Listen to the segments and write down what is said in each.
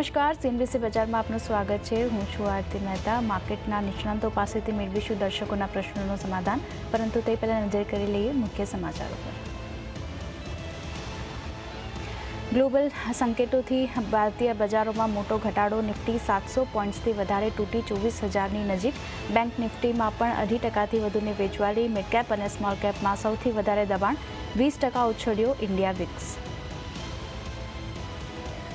નમસ્કાર સીનબીસી બજારમાં આપનું સ્વાગત છે. હું છું આરતી મહેતા. માર્કેટના નિષ્ણાંતો પાસેથી મેળવીશું દર્શકોના પ્રશ્નોનું સમાધાન. પરંતુ તે પહેલાં નજર કરી લઈએ મુખ્ય સમાચારો પર. ગ્લોબલ સંકેતોથી ભારતીય બજારોમાં મોટો ઘટાડો. નિફ્ટી સાતસો પોઈન્ટ્સથી વધારે તૂટી ચોવીસ હજારની નજીક. બેંક નિફ્ટીમાં પણ અઢી ટકાથી વધુની વેચવાલી મિડકેપ અને સ્મોલ કેપમાં સૌથી વધારે દબાણ. વીસ ટકા ઉછળ્યો ઇન્ડિયા વિક્સ.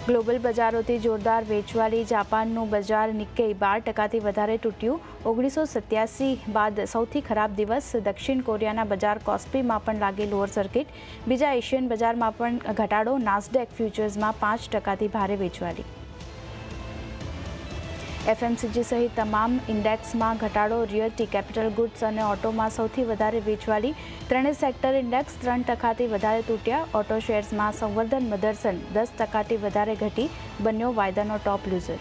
ગ્લોબલ બજારોથી જોરદાર વેચવાળી જાપાનનું બજાર નિક્કેઈ બાર ટકાથી વધારે તૂટ્યું. ઓગણીસો સત્યાસી બાદ સૌથી ખરાબ દિવસ દક્ષિણ કોરિયાના બજાર કોસ્પીમાં પણ લાગી લોઅર સર્કિટ. બીજા એશિયન બજારમાં પણ ઘટાડો, નાસ્ડેક ફ્યુચર્સમાં પાંચ ટકાથી ભારે વેચવાલી. એફએમસીજી સહિત તમામ ઇન્ડેક્સમાં ઘટાડો રિયલ્ટી કેપિટલ ગુડ્સ અને ઓટોમાં સૌથી વધારે વેચવાળી ત્રણેય સેક્ટર ઇન્ડેક્સ ત્રણ ટકાથી વધારે તૂટ્યા. ઓટો શેર્સમાં સંવર્ધન, મધરસન દસ ટકાથી વધારે ઘટી બન્યો વાયદાનો ટોપ લૂઝર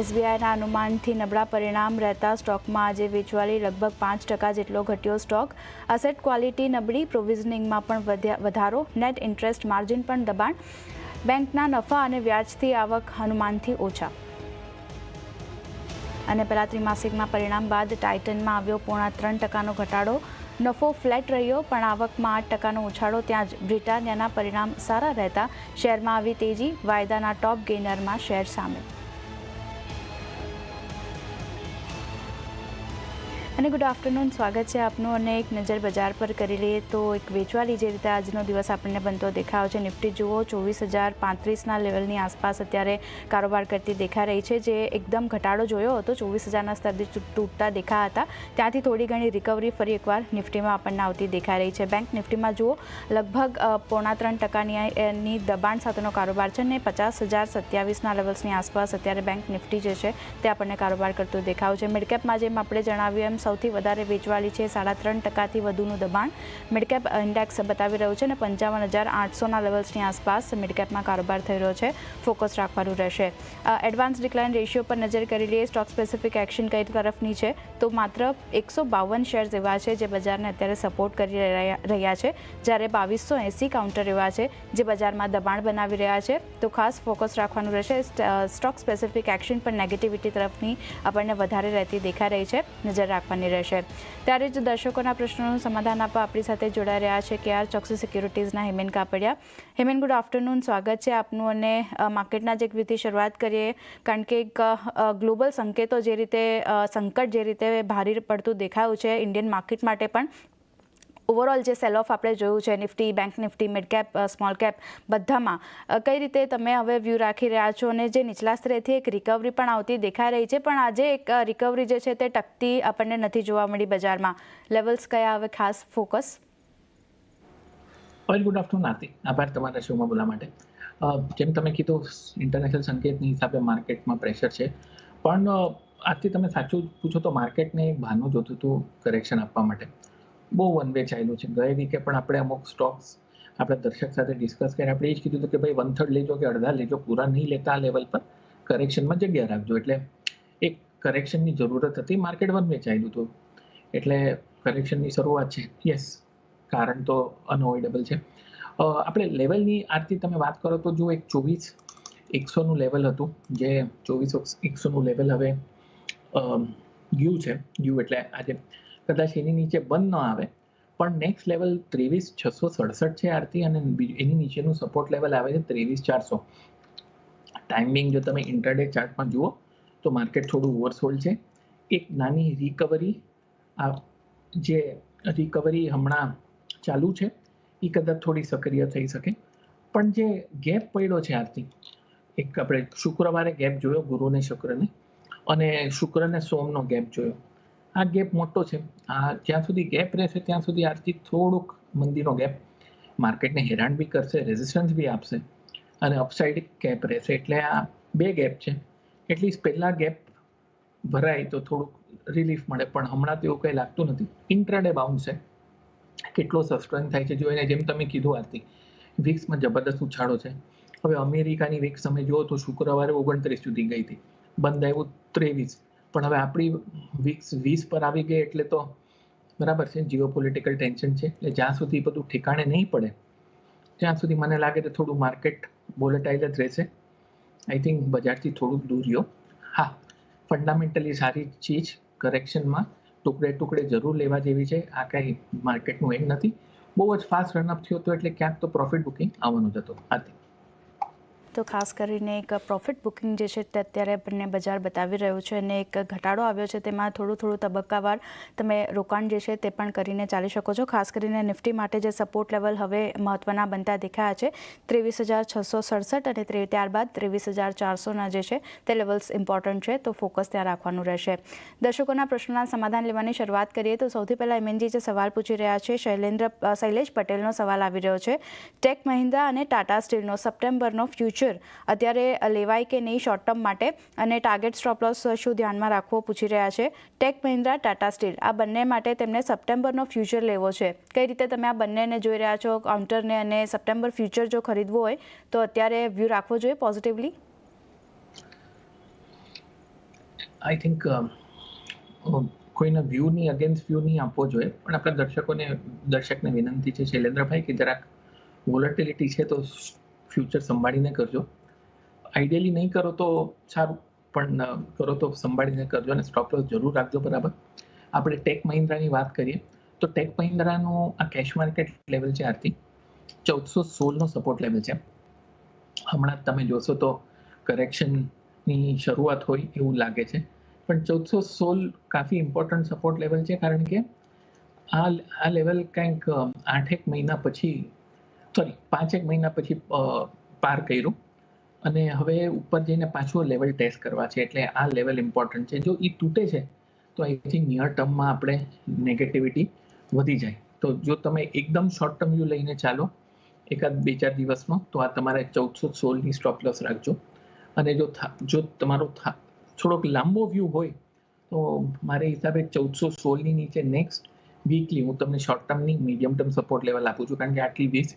એસબીઆઈના અનુમાનથી નબળા પરિણામ રહેતા સ્ટોકમાં આજે વેચવાલી લગભગ પાંચ ટકા જેટલો ઘટ્યો સ્ટોક. અસેટ ક્વોલિટી નબળી પ્રોવિઝનિંગમાં પણ વધારો. નેટ ઇન્ટરેસ્ટ માર્જિન પણ દબાણ. બેંકના નફા અને વ્યાજથી આવક હનુમાનથી ઓછા. અને પહેલા ત્રિમાસિકમાં પરિણામ બાદ ટાઇટનમાં આવ્યો પોણા ત્રણ ટકાનો ઘટાડો. નફો ફ્લેટ રહ્યો, પણ આવકમાં આઠ ટકાનો ઉછાળો, ત્યાં જ બ્રિટાનિયાના પરિણામ સારા રહેતા. શેરમાં આવી તેજી, વાયદાના ટોપ ગેનરમાં શેર સામેલ અને ગુડ આફ્ટરનૂન સ્વાગત છે આપનું અને એક નજર બજાર પર કરી લઈએ તો એક વેચવાલી જે રીતે આજનો દિવસ આપણને બનતો દેખાયો છે. નિફ્ટી જુઓ, ચોવીસ હજાર પાંત્રીસના લેવલની આસપાસ અત્યારે કારોબાર કરતી દેખાઈ રહી છે. જે એકદમ ઘટાડો જોયો હતો, ચોવીસ હજારના સ્તરથી તૂટતા દેખાયા હતા. ત્યાંથી થોડી ઘણી રિકવરી ફરી એકવાર નિફ્ટીમાં આપણને આવતી દેખાઈ રહી છે. બેંક નિફ્ટીમાં જુઓ, લગભગ પોણા ત્રણ ટકાની દબાણ સાથેનો કારોબાર છે ને પચાસ હજાર સત્યાવીસના લેવલ્સની આસપાસ અત્યારે બેંક નિફ્ટી જે છે તે આપણને કારોબાર કરતું દેખાવ છે. મિડકેપમાં જેમ આપણે જણાવ્યું એમ સૌથી વધારે વેચવાલી છે, સાડા ત્રણ ટકાથી વધુનું દબાણ. મિડકેપ ઇન્ડેક્સ બતાવી રહ્યું છે અને પંચાવન હજાર આઠસોના લેવલ્સની આસપાસ મિડકેપમાં કારોબાર થઈ રહ્યો છે. ફોકસ રાખવાનું રહેશે. એડવાન્સ ડિક્લાઇન રેશિયો પર નજર કરી લઈએ. સ્ટોક સ્પેસિફિક એક્શન કઈ તરફની છે? તો માત્ર એકસો બાવન શેર્સ એવા છે જે બજારને અત્યારે સપોર્ટ કરી રહ્યા છે. જ્યારે બાવીસો એંસી કાઉન્ટર એવા છે જે બજારમાં દબાણ બનાવી રહ્યા છે. તો ખાસ ફોકસ રાખવાનું રહેશે. સ્ટોક સ્પેસિફિક એક્શન પર નેગેટિવિટી તરફની આપણને વધારે રહેતી દેખાઈ રહી છે. નજર રાખવાની રહેશે. ત્યારે જ દર્શકોના પ્રશ્નોનું સમાધાન આપવા આપણી સાથે જોડાઈ રહ્યા છે કે આર ચોક્સી સિક્યુરિટીઝના હેમેન કાપડિયા. હેમેન, ગુડ આફ્ટરનૂન, સ્વાગત છે આપનું અને માર્કેટના જ એક વિધિ શરૂઆત કરીએ, કારણ કે એક ગ્લોબલ સંકેતો જે રીતે સંકટ જે રીતે ભારે પડતું દેખાયું છે, ઇન્ડિયન માર્કેટ માટે પણ ઓવરઓલ જે સેલ ઓફ આપણે જોયું છે Nifty bank Nifty mid cap small cap બધામાં કઈ રીતે તમે હવે વ્યૂ રાખી રહ્યા છો અને જે નીચલા સ્તરેથી એક રિકવરી પણ આવતી દેખાઈ રહી છે, પણ આજે એક રિકવરી જે છે તે ટકતી આપણને નથી જોવા મળી બજારમાં. લેવલ્સ કયા હવે ખાસ focus very good afternoon Aarti આભાર તમારા શોમાં બોલા માટે. જેમ તમે કીધું ઇન્ટરનેશનલ સંકેતની હિસાબે માર્કેટમાં પ્રેશર છે. પણ આજથી તમે સાચું પૂછો તો માર્કેટને એક બહાનું જોતું હતું કરેક્શન આપવા માટે. બહુ વન વે ચાલ્યું છે ગયે વીકે પણ આપણે અમુક સ્ટોક્સ આપણે દર્શક સાથે ડિસ્કસ કરી આપણે એ જ કીધું હતું કે ભાઈ વન થર્ડ લેજો કે અડધા લેજો. પૂરા નહીં લેતા આ લેવલ પર કરેક્શનમાં જગ્યા રાખજો. એટલે એક કરેક્શનની જરૂરત હતી. માર્કેટ વન વે ચાલ્યું હતું. એટલે કરેક્શનની શરૂઆત છે. યસ કારણ તો અનઅવોઇડેબલ છે. આપણે લેવલની આરતી તમે વાત કરો તો જો એક ચોવીસ, એકસોનું લેવલ હતું. જે ચોવીસ, એકસોનું લેવલ હવે ગયું છે. ગયું એટલે આજે કદાચ એની નીચે બંધ ન આવે. પણ નેક્સ્ટ લેવલ ત્રેવીસ છસો સડસઠ છે આરતી અને એની નીચેનું સપોર્ટ લેવલ આવે છે ત્રેવીસ ચારસો. ટાઈમિંગ જો તમે ઇન્ટરડે ચાર્ટમાં જુઓ, તો માર્કેટ થોડું ઓવરસોલ્ડ છે. એક નાની રિકવરી આ જે રિકવરી હમણાં ચાલુ છે એ કદાચ થોડી સક્રિય થઈ શકે. પણ જે ગેપ પડ્યો છે આરતી, એક આપણે શુક્રવારે ગેપ જોયો, ગુરુને, શુક્રને. અને શુક્રને સોમનો ગેપ જોયો. આ ગેપ મોટો છે. આ જ્યાં સુધી ગેપ રહેશે, ત્યાં સુધી આરતી થોડુંક મંદીનો ગેપ માર્કેટને હેરાન બી કરશે રેઝિસ્ટન્સ બી આપશે અને અપસાઇડ ગેપ રહેશે. એટલે આ બે ગેપ છે. એટલીસ્ટ પહેલા ગેપ ભરાય તો થોડુંક રિલીફ મળે. પણ હમણાં તો એવું કંઈ લાગતું નથી. ઇન્ટ્રાડે બાઉન્સ છે. કેટલો સસ્ટેન થાય છે. જો એને જેમ તમે કીધું આરતી વિક્સમાં જબરદસ્ત ઉછાળો છે. હવે અમેરિકાની વિક્સ તમે જુઓ તો શુક્રવારે ઓગણત્રીસ સુધી ગઈ હતી. બંધ આવ્યું ત્રેવીસ. પણ હવે આપણી વીસ વીસ પર આવી ગઈ એટલે તો બરાબર છે જીઓ પોલિટિકલ ટેન્શન છે. એટલે જ્યાં સુધી બધું ઠેકાણે નહીં પડે, ત્યાં સુધી મને લાગે તો થોડું માર્કેટ વોલેટાઇલ જ રહેશે. આઈ થિંક બજારથી થોડુંક દૂર રહ્યો. હા ફંડામેન્ટલી સારી ચીજ કરેક્શનમાં ટુકડે ટુકડે જરૂર લેવા જેવી છે. આ કાંઈ માર્કેટનું એન્ડ નથી. બહુ જ ફાસ્ટ રનઅપ થયો હતો એટલે ક્યાંક તો પ્રોફિટ બુકિંગ આવવાનું જ હતું. આથી. તો ખાસ કરીને એક પ્રોફિટ બુકિંગ જે છે તે અત્યારે આપણને બજાર બતાવી રહ્યું છે અને એક ઘટાડો આવ્યો છે તેમાં થોડું થોડું તબક્કાવાર તમે રોકાણ જે છે તે પણ કરીને ચાલી શકો છો. ખાસ કરીને નિફ્ટી માટે જે સપોર્ટ લેવલ હવે મહત્ત્વના બનતા દેખાયા છે. ત્રેવીસ હજાર છસો સડસઠ અને ત્રે- ત્યારબાદ ત્રેવીસ હજાર ચારસોના જે છે તે લેવલ્સ ઇમ્પોર્ટન્ટ છે તો ફોકસ ત્યાં રાખવાનું રહેશે. દર્શકોના પ્રશ્નોના સમાધાન લેવાની શરૂઆત કરીએ તો સૌથી પહેલાં એમએનજી જે સવાલ પૂછી રહ્યા છે, શૈલેન્દ્ર શૈલેષ પટેલનો સવાલ આવી રહ્યો છે. ટેક મહિન્દ્રા અને ટાટા સ્ટીલનો સપ્ટેમ્બરનો ફ્યુચર અત્યારે લેવાય કે નહીં શોર્ટ ટર્મ માટે અને ટાર્ગેટ સ્ટોપ શું ધ્યાનમાં રાખવો પૂછી રહ્યા છે ટેક મહિન્દ્રા ટાટા સ્ટીલ આ બંને માટે તેમને સપ્ટેમ્બરનો ફ્યુચર લેવો છે. કઈ રીતે તમે આ બંનેને જોઈ રહ્યા છો કાઉન્ટરને અને સપ્ટેમ્બર ફ્યુચર જો ખરીદવું હોય, તો અત્યારે વ્યૂ રાખવો જોઈએ પોઝિટિવલી આઈ થિંક કોઈના વ્યૂની અગેન્સ્ટ વ્યૂ નહીં આપવો જોઈએ, પણ આપણા દર્શકોને, દર્શકને વિનંતી છે શૈલેન્દ્રભાઈ કે જરાક વોલેટિલિટી છે તો ફ્યુચર સંભાળીને કરજો. આઈડિયલી નહીં કરો તો સારું, પણ કરો તો સંભાળીને કરજો અને સ્ટોપ લોસ જરૂર રાખજો, બરાબર? આપણે ટેક મહિન્દ્રાની વાત કરીએ, તો ટેક મહિન્દ્રાનું આ કેશ માર્કેટ લેવલ છે આરતી ચૌદસો સોળનો સપોર્ટ લેવલ છે. હમણાં તમે જોશો તો કરેક્શનની શરૂઆત હોય એવું લાગે છે, પણ ચૌદસો સોળ કાફી ઇમ્પોર્ટન્ટ સપોર્ટ લેવલ છે, કારણ કે આ આ લેવલ કંઈક આઠેક મહિના પછી સોરી પાંચેક મહિના પછી પાર કર્યું. અને હવે ઉપર જઈને પાછું લેવલ ટેસ્ટ કરવા છે. એટલે આ લેવલ ઇમ્પોર્ટન્ટ છે. જો એ તૂટે છે, તો આઈ થિંક નિયર ટર્મમાં આપણે નેગેટિવિટી વધી જાય. તો જો તમે એકદમ શોર્ટ ટર્મ વ્યૂ લઈને ચાલો, એકાદ બે ચાર દિવસમાં, તો આ તમારે ચૌદસો સોળની સ્ટોપ લોસ રાખજો. અને જો જો તમારો થોડોક લાંબો વ્યૂ હોય, તો મારે હિસાબે ચૌદસો સોળની નીચે નેક્સ્ટ વીકલી હું તમને શોર્ટ ટર્મની મીડિયમ ટર્મ સપોર્ટ લેવલ આપું છું. કારણ કે આટલી વીસ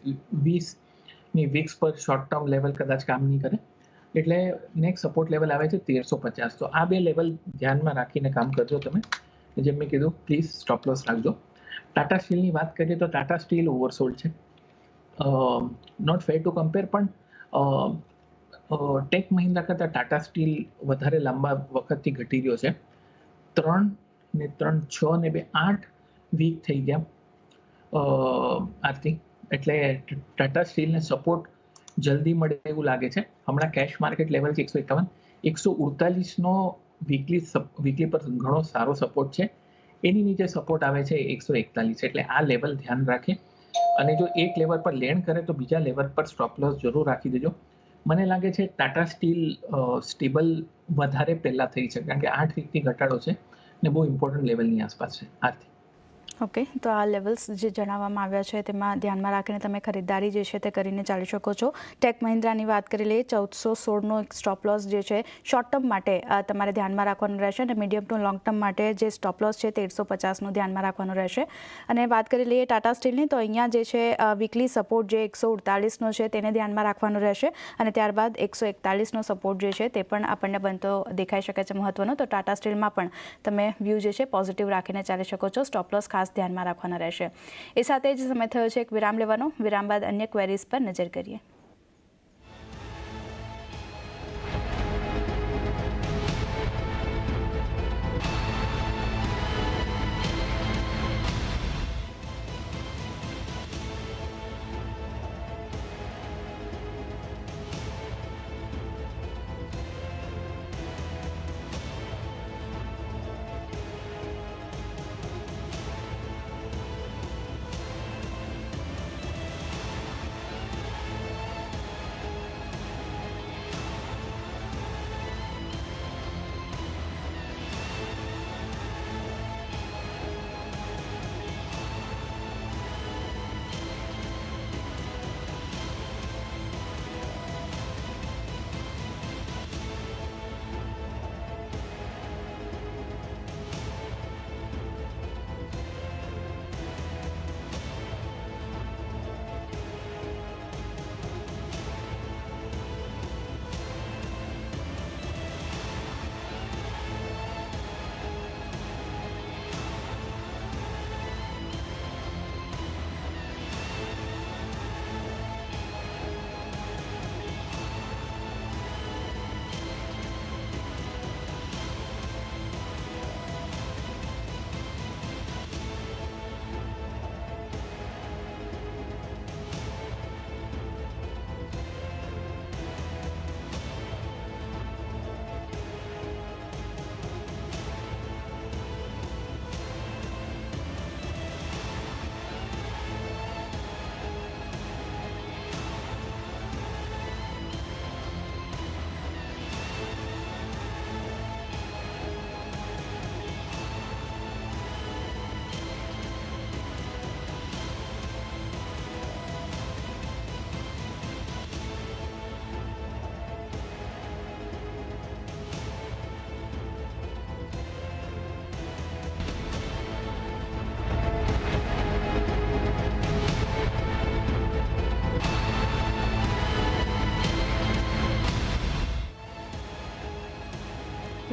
વીસની વીક્સ પર શોર્ટ ટર્મ લેવલ કદાચ કામ નહીં કરે. એટલે નેક્સ્ટ સપોર્ટ લેવલ આવે છે તેરસો પચાસ. તો આ બે લેવલ ધ્યાનમાં રાખીને કામ કરજો તમે. જેમ મેં કીધું પ્લીઝ સ્ટોપ લોસ રાખજો. ટાટા સ્ટીલની વાત કરીએ તો ટાટા સ્ટીલ ઓવરસોલ્ડ છે. નોટ ફેર ટુ કમ્પેર પણ ટેક મહિન્દ્રા કરતાં ટાટા સ્ટીલ વધારે લાંબા વખતથી ઘટી રહ્યો છે. ત્રણ ને ત્રણ, છ ને બે, આઠ વીક થઈ ગયા. આરતી એટલે ટાટા સ્ટીલને સપોર્ટ જલ્દી મળે એવું લાગે છે. હમણાં કેશ માર્કેટ લેવલ છે એકસો એકાવન. એકસો ઉડતાલીસનો વીકલી વીકલી પર ઘણો સારો સપોર્ટ છે. એની નીચે સપોર્ટ આવે છે એકસો એકતાલીસ. એટલે આ લેવલ ધ્યાન રાખે. અને જો એક લેવલ પર લેન્ડ કરે તો બીજા લેવલ પર સ્ટોપ જરૂર રાખી દેજો. મને લાગે છે ટાટા સ્ટીલ સ્ટેબલ વધારે પહેલાં થઈ છે. કારણ કે આઠ વીકથી ઘટાડો છે ને બહુ ઇમ્પોર્ટન્ટ લેવલની આસપાસ છે. આથી ઓકે, તો આ લેવલ્સ જે જણાવવામાં આવ્યા છે તેમાં ધ્યાનમાં રાખીને તમે ખરીદદારી જે છે તે કરીને ચાલી શકો છો. ટેક મહિન્દ્રાની વાત કરી લઈએ, ચૌદસો સોળનો એક સ્ટોપ લોસ જે છે શોર્ટ ટર્મ માટે તમારે ધ્યાનમાં રાખવાનું રહેશે અને મીડિયમ ટુ લોંગ ટર્મ માટે જે સ્ટોપ લોસ છે તેરસો પચાસનું ધ્યાનમાં રાખવાનું રહેશે. અને વાત કરી લઈએ ટાટા સ્ટીલની તો અહીંયા જે છે વીકલી સપોર્ટ જે એકસો ઉડતાલીસનો છે તેને ધ્યાનમાં રાખવાનું રહેશે અને ત્યારબાદ એકસો એકતાલીસનો સપોર્ટ જે છે તે પણ આપણને બનતો દેખાઈ શકે છે મહત્વનો. તો ટાટા સ્ટીલમાં પણ તમે વ્યૂ જે છે પોઝિટિવ રાખીને ચાલી શકો છો. સ્ટોપ લોસ ખાસ ધ્યાનમાં રાખવાના રહેશે. એ સાથે જ સમય થયો છે. એક વિરામ લેવાનો. વિરામ બાદ અન્ય ક્વેરીઝ પર નજર કરીએ.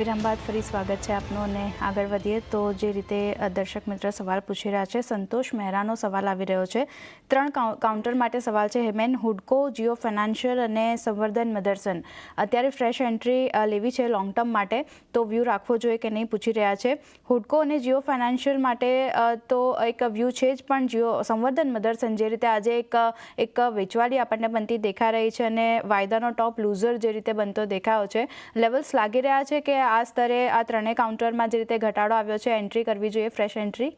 વિરામ બાદ ફરી સ્વાગત છે આપનું અને આગળ વધીએ તો જે રીતે દર્શક મિત્ર સવાલ પૂછી રહ્યા છે, સંતોષ મહેરાનો સવાલ આવી રહ્યો છે. ત્રણ કાઉ- કાઉન્ટર માટે સવાલ છે, હેમેન હુડકો, જીઓ ફાઇનાન્શિયલ અને સંવર્ધન મધરસન. અત્યારે ફ્રેશ એન્ટ્રી લેવી છે લોંગ ટર્મ માટે, તો વ્યૂ રાખવો જોઈએ કે નહીં પૂછી રહ્યા છે. હુડકો અને જીઓ ફાઇનાન્શિયલ માટે તો એક વ્યૂ છે જ, પણ જીઓ સંવર્ધન મધરસન જે રીતે આજે એક એક વેચવાળી આપણને બનતી દેખાઈ રહી છે અને વાયદાનો ટોપ લૂઝર જે રીતે બનતો દેખાયો છે. લેવલ્સ લાગી રહ્યા છે કે આ સ્તરે આ ત્રણેય કાઉન્ટરમાં જે રીતે ઘટાડો આવ્યો છે એન્ટ્રી કરવી જોઈએ ફ્રેશ એન્ટ્રી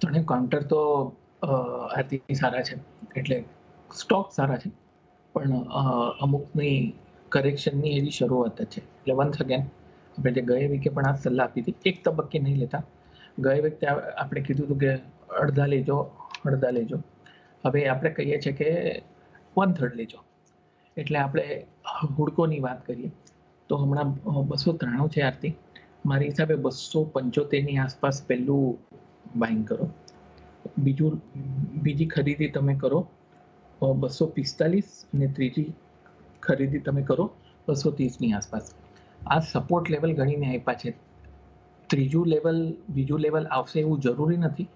ત્રણેય કાઉન્ટર તો આરતી સારા છે, એટલે સ્ટોક સારા છે, પણ અમુકની કરેક્શનની એવી શરૂઆત છે. એટલે વન્સ અગેન આપણે જે ગયા વીકે પણ આ સલાહ આપી હતી, એક તબક્કે નહીં લેતા. ગયા વખતે આપણે કીધું હતું કે અડધા લેજો અડધા લેજો. હવે આપણે કહીએ છીએ કે વન થર્ડ લેજો. એટલે આપણે હુડકોની વાત કરીએ, તો હમણાં બસો ત્રાણું છે આરતી. મારી હિસાબે બસો પંચોતેરની આસપાસ પહેલું બાઇંગ કરો. બીજું, બીજી ખરીદી તમે કરો બસો પિસ્તાલીસ અને ત્રીજી ખરીદી તમે કરો, બસો ત્રીસની આસપાસ. આ સપોર્ટ લેવલ ગણીને આપ્યા છે. ત્રીજું લેવલ બીજું લેવલ આવશે એવું જરૂરી નથી,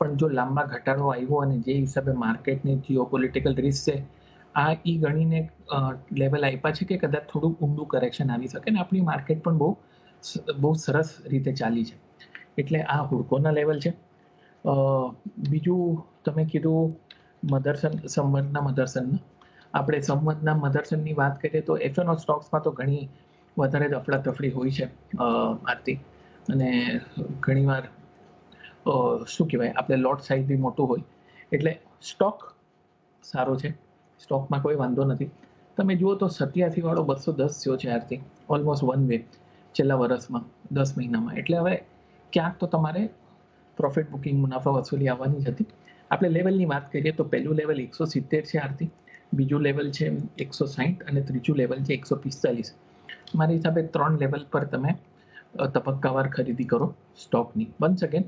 પણ જો લાંબા ઘટાડો આવ્યો અને જે હિસાબે માર્કેટની જીઓપોલિટિકલ રિસ્ક છે આ ઈ ગણીને લેવલ આપ્યા છે કે કદાચ થોડું ઊંડું કરેક્શન આવી શકે ને આપણી માર્કેટ પણ બહુ બહુ સરસ રીતે ચાલી છે. એટલે આ હુડકોના લેવલ છે. બીજું તમે કીધું મધરસન, સંવતના મધરસનના. આપણે સંવતના મધરસનની વાત કરીએ તો એફએનઓ સ્ટોક્સમાં તો ઘણી વધારે દફડા અફડાતફડી હોય છે આરતી. અને ઘણીવાર શું કહેવાય? આપણે લોટ સાઇઝ બી મોટું હોય. એટલે સ્ટોક સારો છે. સ્ટોકમાં કોઈ વાંધો નથી. તમે જુઓ તો સત્યાસી વાળો બસો દસ થયો છે આરતી. ઓલમોસ્ટ વન વે છેલ્લા વર્ષમાં દસ મહિનામાં. એટલે હવે ક્યાંક તો તમારે પ્રોફિટ બુકિંગ મુનાફા વસૂલી આવવાની જ હતી. આપણે લેવલની વાત કરીએ તો પહેલું લેવલ એકસો સિત્તેર છે આરતી. બીજું લેવલ છે એકસો સાહીઠ અને ત્રીજું લેવલ છે એકસો પિસ્તાલીસ. મારા હિસાબે ત્રણ લેવલ પર તમે તબક્કાવાર ખરીદી કરો સ્ટોકની વન્સ અગેન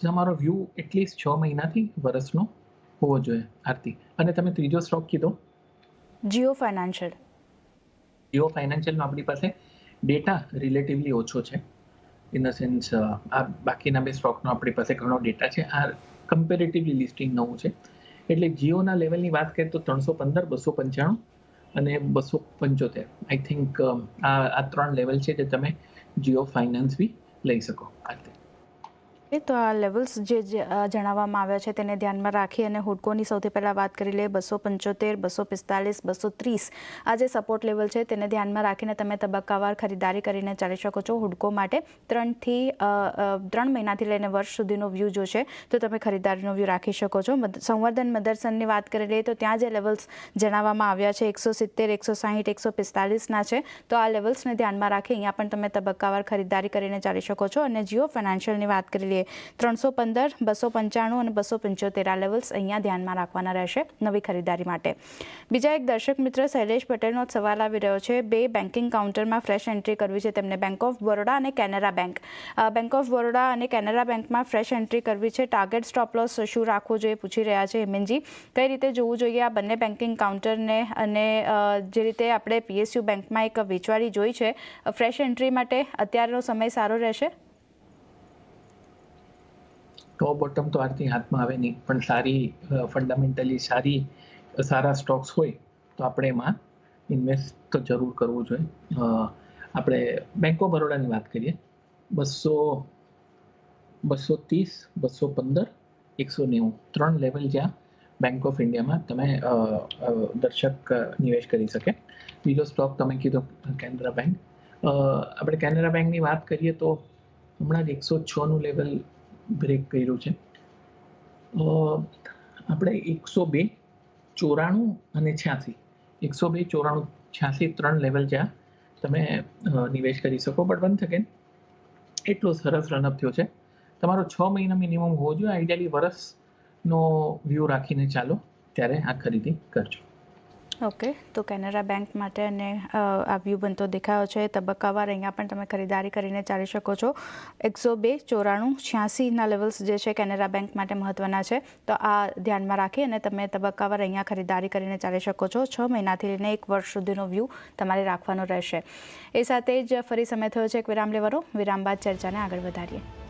તમારો વ્યૂ એટલીસ્ટ છ મહિનાથી વર્ષનો હોવો જોઈએ આરતી. અને તમે ત્રીજો સ્ટોક કીધો? જીઓ ફાઇનાન્શિયલ. જીઓ ફાઇનાન્શિયલનો આપણી પાસે ડેટા રિલેટિવલી ઓછો છે. ઇન ધ સેન્સ આ બાકીના બે સ્ટોકનો આપણી પાસે ઘણો ડેટા છે. આ કમ્પેરેટિવલી લિસ્ટિંગ નવું છે. એટલે જીઓના લેવલની વાત કરીએ તો ત્રણસો પંદર બસો પંચાણું અને બસો પંચોતેર. આઈ થિંક આ આ ત્રણ લેવલ છે જે તમે જીઓ ફાઇનાન્સ બી લઈ શકો. આ તો આ લેવલ્સ જે જણાવવામાં આવ્યા છે તેને ધ્યાનમાં રાખી અને હુડકોની સૌથી પહેલાં વાત કરી લઈએ બસો પંચોતેર, બસો પિસ્તાલીસ, બસો ત્રીસ. આ જે સપોર્ટ લેવલ છે તેને ધ્યાનમાં રાખીને તમે તબક્કાવાર ખરીદારી કરીને ચાલી શકો છો હુડકો માટે. ત્રણથી ત્રણ મહિનાથી લઈને વર્ષ સુધીનો વ્યૂ જોશે તો તમે ખરીદારીનો વ્યૂ રાખી શકો છો. સંવર્ધન મદરસનની વાત કરી લઈએ તો ત્યાં જે લેવલ્સ જણાવવામાં આવ્યા છે એકસો સિત્તેર, એકસો સાહીઠ, એકસો પિસ્તાલીસના છે તો આ લેવલ્સને ધ્યાનમાં રાખી અહીંયા પણ તમે તબક્કાવાર ખરીદારી કરીને ચાલી શકો છો. અને જીઓ ફાઇનાન્શિયલની વાત કરી લઈએ ત્રણસો પંદર, બસો પંચાણું અને બસો પંચોતેર આ લેવલ્સ અહીંયા ધ્યાનમાં રાખવાના રહેશે નવી ખરીદારી માટે. બીજા એક દર્શક મિત્ર શૈલેષ પટેલનો સવાલ આવી રહ્યો છે. બે બેન્કિંગ કાઉન્ટરમાં ફ્રેશ એન્ટ્રી કરવી છે તેમને બેંક ઓફ બરોડા અને Canara bank bank of Baroda અને કેનેરા બેંકમાં ફ્રેશ એન્ટ્રી કરવી છે. ટાર્ગેટ સ્ટોપ લોસ શું રાખવું જોઈએ પૂછી રહ્યા છે હેમેનજી કઈ રીતે જોવું જોઈએ આ બંને બેન્કિંગ કાઉન્ટરને અને જે રીતે આપણે પીએસયુ બેંકમાં એક વેચવાળી જોઈ છે ફ્રેશ એન્ટ્રી માટે અત્યારનો સમય સારો રહેશે? ટોપ બોટમ તો આરતી હાથમાં આવે નહીં. પણ સારી ફંડામેન્ટલી સારી સારા સ્ટોક્સ હોય તો આપણે એમાં ઇન્વેસ્ટ તો જરૂર કરવું જોઈએ. આપણે બેંક ઓફ બરોડાની વાત કરીએ. બસો બસો ત્રીસ બસો પંદર, એકસો નેવું. ત્રણ લેવલ જ્યાં બેંક ઓફ ઇન્ડિયામાં તમે દર્શક નિવેશ કરી શકે. બીજો સ્ટોક તમે કીધો કેનરા બેંક આપણે કેનરા બેંકની વાત કરીએ તો હમણાં જ એકસો છનું લેવલ બ્રેક કર્યું છે. આપણે એકસો બે, ચોરાણું અને છ્યાસી. એકસો બે, ચોરાણું, છ્યાસી ત્રણ લેવલ જ્યાં તમે નિવેશ કરી શકો બટ વન સેકન્ડ એટલો સરસ રનઅપ થયો છે. તમારો છ મહિના મિનિમમ હોવો જોઈએ. આઈડિયાલી વર્ષનો વ્યૂ રાખીને ચાલો. ત્યારે આ ખરીદી કરજો. ઓકે, તો કેનેરા બેંક માટે અને આ વ્યૂ બનતો દેખાયો છે. તબક્કાવાર અહીંયા પણ તમે ખરીદારી કરીને ચાલી શકો છો. એકસો બે ચોરાણું છ્યાસીના લેવલ્સ જે છે કેનેરા બેંક માટે મહત્ત્વના છે. તો આ ધ્યાનમાં રાખી અને તમે તબક્કાવાર અહીંયા ખરીદારી કરીને ચાલી શકો છો. છ મહિનાથી લઈને એક વર્ષ સુધીનો વ્યૂ તમારે રાખવાનો રહેશે. એ સાથે જ ફરી સમય થયો છે. એક વિરામ લેવાનો. વિરામ બાદ ચર્ચાને આગળ વધારીએ.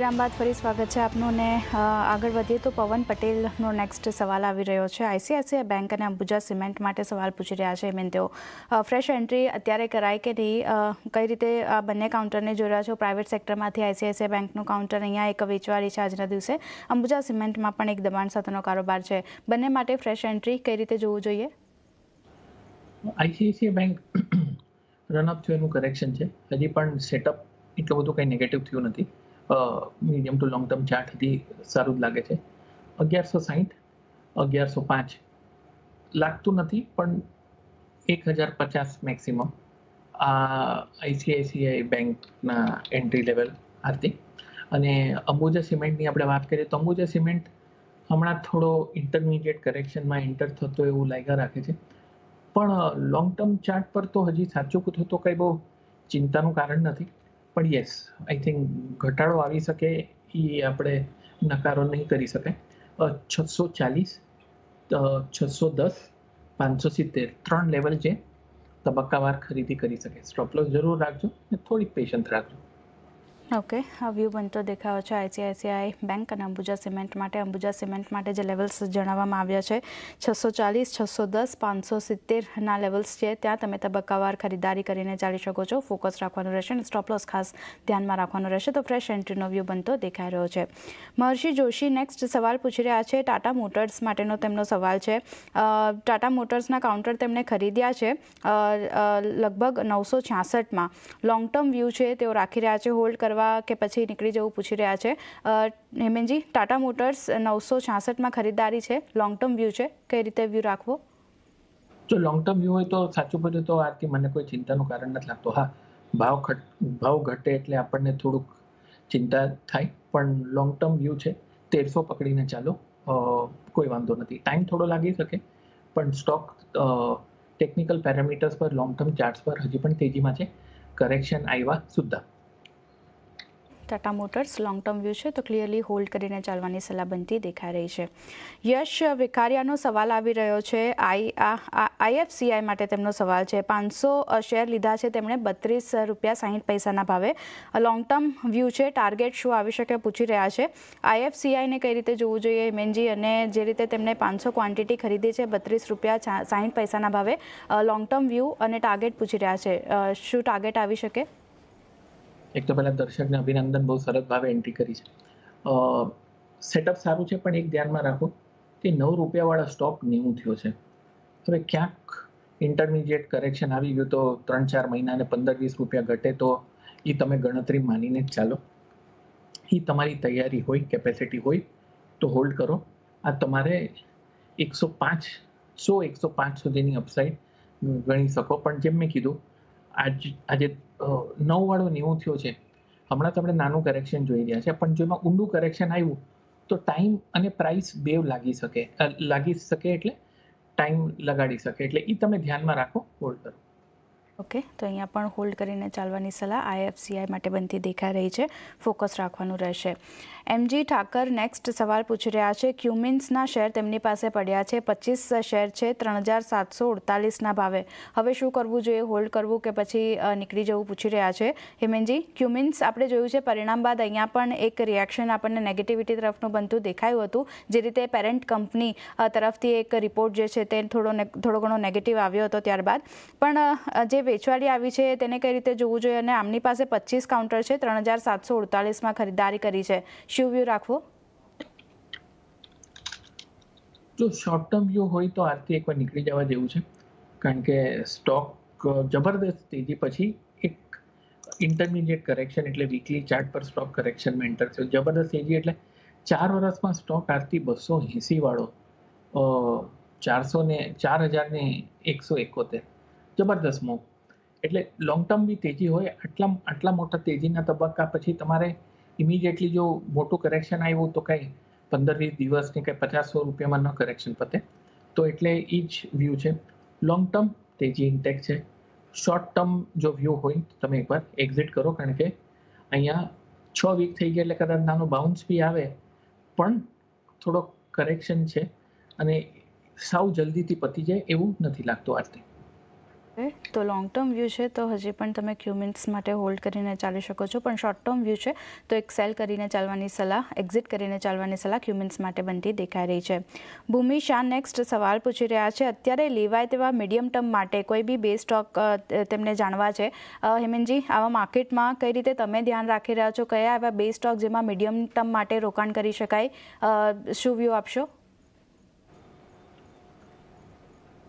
વિરામ બાદ ફરી સ્વાગત છે આપનું ને આગળ વધીએ તો પવન પટેલનો નેક્સ્ટ સવાલ આવી રહ્યો છે. આઈસીઆઈસીઆઈ બેંક અને અંબુજા સિમેન્ટ માટે સવાલ પૂછી રહ્યા છે મેં તેઓ. ફ્રેશ એન્ટ્રી અત્યારે કરાય કે નહીં? કઈ રીતે આ બંને કાઉન્ટરને જોઈ રહ્યા છો? પ્રાઇવેટ સેક્ટરમાંથી આઈસીઆઈસીઆઈ બેંકનું કાઉન્ટર અહીંયા એક વેચવાળી છે આજના દિવસે. અંબુજા સિમેન્ટમાં પણ એક દબાણ સાથેનો કારોબાર છે. બંને માટે ફ્રેશ એન્ટ્રી કઈ રીતે જોવું જોઈએ? આઈસીઆઈસીઆઈ બેંક રનઅપ થયું એનું કરેક્શન છે. હજી પણ સેટઅપ એટલું બધું કંઈ નેગેટિવ થયું નથી. મીડિયમ ટુ લોંગ ટર્મ ચાર્ટથી સારું જ લાગે છે. અગિયારસો સાહીઠ, અગિયારસો પાંચ. લાગતું નથી, પણ એક હજાર પચાસ મેક્સિમમ આ આઈસીઆઈસીઆઈ બેંકના એન્ટ્રી લેવલ આરતી અને અંબુજા સિમેન્ટની આપણે વાત કરીએ તો અંબુજા સિમેન્ટ હમણાં થોડો ઇન્ટરમીડિયેટ કરેક્શનમાં એન્ટર થતો એવું લાગ્યા રાખે છે. પણ લોંગ ટર્મ ચાર્ટ પર તો હજી સાચું કહું તો કંઈ બહુ ચિંતાનું કારણ નથી. પણ યસ આઈ થિંક ઘટાડો આવી શકે એ આપણે નકારો નહીં કરી શકાય છસો ચાલીસ છસો દસ, પાંચસો સિત્તેર ત્રણ લેવલ છે તબક્કાવાર ખરીદી કરી શકે. સ્ટોપલોસ જરૂર રાખજો ને થોડીક પેશન્સ રાખજો. ઓકે, આ વ્યૂ બનતો દેખાયો છે. આઈસીઆઈસીઆઈ બેંક અને અંબુજા સિમેન્ટ માટે. અંબુજા સિમેન્ટ માટે જે લેવલ્સ જણાવવામાં આવ્યા છે, છસો ચાલીસ, છસો દસ, પાંચસો સિત્તેરના લેવલ્સ છે. ત્યાં તમે તબક્કાવાર ખરીદારી કરીને ચાલી શકો છો. ફોકસ રાખવાનું રહેશે અને સ્ટોપલોસ ખાસ ધ્યાનમાં રાખવાનું રહેશે. તો ફ્રેશ એન્ટ્રીનો વ્યૂ બનતો દેખાઈ રહ્યો છે. મહર્ષિ જોશી નેક્સ્ટ સવાલ પૂછી રહ્યા છે. ટાટા મોટર્સ માટેનો તેમનો સવાલ છે. ટાટા મોટર્સના કાઉન્ટર તેમણે ખરીદ્યા છે લગભગ નવસો છાસઠમાં લોંગ ટર્મ વ્યૂ છે, તેઓ રાખી રહ્યા છે. હોલ્ડ કરવા કે પછી નીકળી જવું પૂછી રહ્યા છે. હેમેનજી, ટાટા મોટર્સ નવસો છાસઠમાં ખરીદદારી છે. લોંગ ટર્મ વ્યૂ છે. કઈ રીતે વ્યૂ રાખવો? જો લોંગ ટર્મ વ્યૂ હોય તો સાચું બધું તો આથી મને કોઈ ચિંતાનું કારણ નથી લાગતું. હા, ભાવ ઘટ, ભાવ ઘટે એટલે આપણને થોડુંક ચિંતા થાય, પણ લોંગ ટર્મ વ્યૂ છે. તેરસો પકડીને ચાલો. કોઈ વાંધો નથી. ટાઈમ થોડો લાગી શકે, પણ સ્ટોક ટેકનિકલ પેરામીટર્સ પર લોંગ ટર્મ ચાર્ટ્સ પર હજી પણ તેજીમાં છે. કરેક્શન આવ્યા સુદ્ધા. Tata motors long term view છે તો ક્લિયરલી હોલ્ડ કરીને ચાલવાની સલાહ બનતી દેખાઈ રહી છે. યશ વિકારિયાનો સવાલ આવી રહ્યો છે. આઈ આઈએફસીઆઈ માટે તેમનો સવાલ છે. પાંચસો શેર લીધા છે તેમણે બત્રીસ રૂપિયા સાહીઠ પૈસાના ભાવે. લોંગ ટર્મ વ્યૂ છે. ટાર્ગેટ શું આવી શકે પૂછી રહ્યા છે. આઈએફસીઆઈને કઈ રીતે જોવું જોઈએ? એમએનજી અને જે રીતે તેમણે પાંચસો ક્વોન્ટિટી ખરીદી છે, બત્રીસ રૂપિયા સાહીઠ પૈસાના ભાવે લોંગ ટર્મ વ્યૂ અને ટાર્ગેટ પૂછી રહ્યા છે. શું ટાર્ગેટ આવી શકે? એક તો પહેલાં દર્શકને અભિનંદન બહુ સરસ ભાવે એન્ટ્રી કરી છે. સેટઅપ સારું છે, પણ એક ધ્યાનમાં રાખો કે નવ રૂપિયાવાળા સ્ટોક નેવું થયો છે. હવે ક્યાંક ઇન્ટરમીડિયેટ કરેક્શન આવી ગયું તો ત્રણ ચાર મહિના અને પંદર વીસ રૂપિયા ઘટે તો એ તમે ગણતરી માનીને જ ચાલો. એ તમારી તૈયારી હોય કેપેસિટી હોય, તો હોલ્ડ કરો. આ તમારે એકસો પાંચ સો, એકસો પાંચ સુધીની અપસાઇડ ગણી શકો. પણ જેમ મેં કીધું આજ, આજે નવ વાળો નેવું થયો છે. હમણાં તમને નાનું કરેક્શન જોઈ રહ્યા છે, પણ જો એમાં ઊંડું કરેક્શન આવ્યું, તો ટાઈમ અને પ્રાઇસ બેવ લાગી શકે લાગી શકે એટલે ટાઈમ લગાડી શકે, એટલે એ તમે ધ્યાનમાં રાખો હોલ્ડ કરો. ઓકે, તો અહીંયા પણ હોલ્ડ કરીને ચાલવાની સલાહ આઈએફસીઆઈ માટે બનતી દેખાઈ રહી છે. ફોકસ રાખવાનું રહેશે. એમજી ઠાકર નેક્સ્ટ સવાલ પૂછી રહ્યા છે. ક્યુમિન્સના શેર તેમની પાસે પડ્યા છે. પચીસ શેર છે, ત્રણ હજાર સાતસો અડતાલીસના ભાવે. હવે શું કરવું જોઈએ? હોલ્ડ કરવું કે પછી નીકળી જવું પૂછી રહ્યા છે. હેમેનજી, ક્યુમિન્સ આપણે જોયું છે, પરિણામ બાદ અહીંયા પણ એક રિએક્શન આપણને નેગેટિવિટી તરફનું બનતું દેખાયું હતું. જે રીતે પેરેન્ટ કંપની તરફથી એક રિપોર્ટ જે છે તે થોડો થોડો ઘણો નેગેટિવ આવ્યો હતો ત્યારબાદ. પણ જે વેચવાલી આવી છે, તેને કઈ રીતે જોવું જોઈએ? અને આમની પાસે પચીસ કાઉન્ટર છે, ત્રણ હજાર સાતસો અડતાલીસમાં ખરીદારી કરી છે. શું વ્યૂ રાખવો? જો શોર્ટ ટર્મ વ્યૂ હોય તો આજથી એકવાર નીકળી જવા જેવું છે. કારણ કે સ્ટોક જબરદસ્ત તેજી પછી એક ઇન્ટરમીડિયેટ કરેક્શન એટલે વીકલી ચાર્ટ પર સ્ટોક કરેક્શનમાં એન્ટર થયો. જબરદસ્ત તેજી એટલે ચાર વર્ષમાં સ્ટોક આરતી બસો એંસી વાળો ચારસો ને, ચાર હજાર ને એકસો એકોતેર. જબરદસ્ત મૂવ એટલે લોંગ ટર્મ બી તેજી હોય, આટલા આટલા મોટા તેજીના તબક્કા પછી તમારે ઇમિડિયેટલી જો મોટું કરેક્શન આવ્યું તો કંઈ પંદર વીસ દિવસની કંઈ પચાસસો રૂપિયામાં ન કરેક્શન પતે. તો એટલે એ જ વ્યૂ છે. લોંગ ટર્મ તેજી ઇન્ટેક છે. શોર્ટ ટર્મ જો વ્યૂ હોય તો તમે એકવાર એક્ઝિટ કરો, કારણ કે અહીંયા છ વીક થઈ ગયા એટલે કદાચ નાનો બાઉન્સ બી આવે, પણ થોડો કરેક્શન છે અને સાવ જલ્દીથી પતી જાય એવું નથી લાગતું આજથી તો લોંગ ટર્મ વ્યૂ છે, તો હજી પણ તમે ક્યુમિન્સ માટે હોલ્ડ કરીને ચાલી શકો છો. પણ શોર્ટ ટર્મ વ્યૂ છે, તો એક સેલ કરીને ચાલવાની સલાહ એક્ઝિટ કરીને ચાલવાની સલાહ ક્યુમિન્સ માટે બનતી દેખાઈ રહી છે. ભૂમિ શાહ નેક્સ્ટ સવાલ પૂછી રહ્યા છે, અત્યારે લેવાય તેવા મીડિયમ ટર્મ માટે કોઈ બી બે સ્ટોક તેમને જાણવા છે. હેમેનજી આવા માર્કેટમાં કઈ રીતે તમે ધ્યાન રાખી રહ્યા છો? કયા એવા બે સ્ટોક જેમાં મીડિયમ ટર્મ માટે રોકાણ કરી શકાય? શું વ્યૂ આપશો?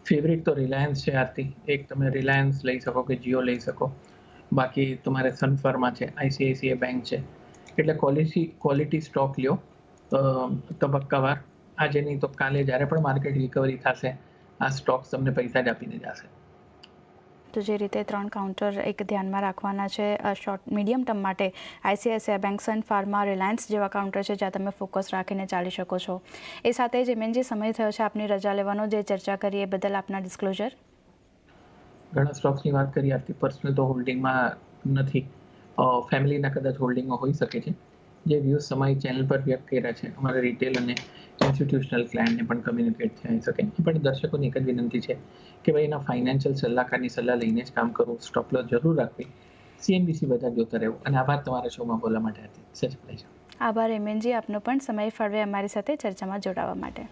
ફેવરિટ તો રિલાયન્સ છે આરતી. એક તમે રિલાયન્સ લઈ શકો કે જીઓ લઈ શકો. બાકી તમારે સનફાર્મા છે આઈસીઆઈસીઆઈ બેંક છે. એટલે ક્વોલિટી ક્વોલિટી સ્ટોક લ્યો. તબક્કાવાર. આજે નહીં તો કાલે જ્યારે પણ માર્કેટ રિકવરી થશે, આ સ્ટોક્સ તમને પૈસા જ આપીને જશે. તો જે રીતે ત્રણ કાઉન્ટર એક ધ્યાનમાં રાખવાના છે શોર્ટ, મીડિયમ ટર્મ માટે ICICI bank Sun Pharma Reliance જેવા કાઉન્ટર છે જ્યાં તમે ફોકસ રાખીને ચાલી શકો છો. એ સાથે જ એમએનજી સમય થયો છે આપની રજા લેવાનો, જે ચર્ચા કરી એ બદલ આપના ડિસ્ક્લોઝર ઘણા સ્ટોક્સની વાત કરી આરતી પર્સનલ તો હોલ્ડિંગમાં નથી. ફેમિલીના કદાચ હોલ્ડિંગમાં હોઈ શકે છે. જે વ્યૂઝ સમય ચેનલ પર વ્યક્ત કર્યા છે, અમારા રિટેલ અને ઇન્સ્ટિટ્યુશનલ ક્લાયન્ટને પણ કમ્યુનિકેટ થઈ શકે. પણ દર્શકોની એક જ વિનંતી છે કે ભાઈ એના ફાઇનાન્શિયલ સલાહકારની સલાહ લઈને જ કામ કરવું સ્ટોપ લોસ જરૂર રાખવી. સીએનબીસી બધા જોતા રહેવું. અને આભાર તમારા શોમાં બોલવા માટે હતી. સચ પ્લેઝર આભાર એમએનજી આપનો પણ સમય ફાળવે અમારી સાથે ચર્ચામાં જોડાવા માટે.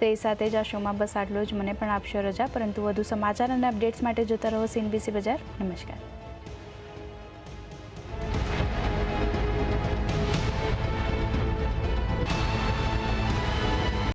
તો એ સાથે જ આ શોમાં બસ આટલું જ. મને પણ આપશો રજા. પરંતુ વધુ સમાચાર અને અપડેટ્સ માટે જોતા રહો સીએનબીસી બજાર. નમસ્કાર.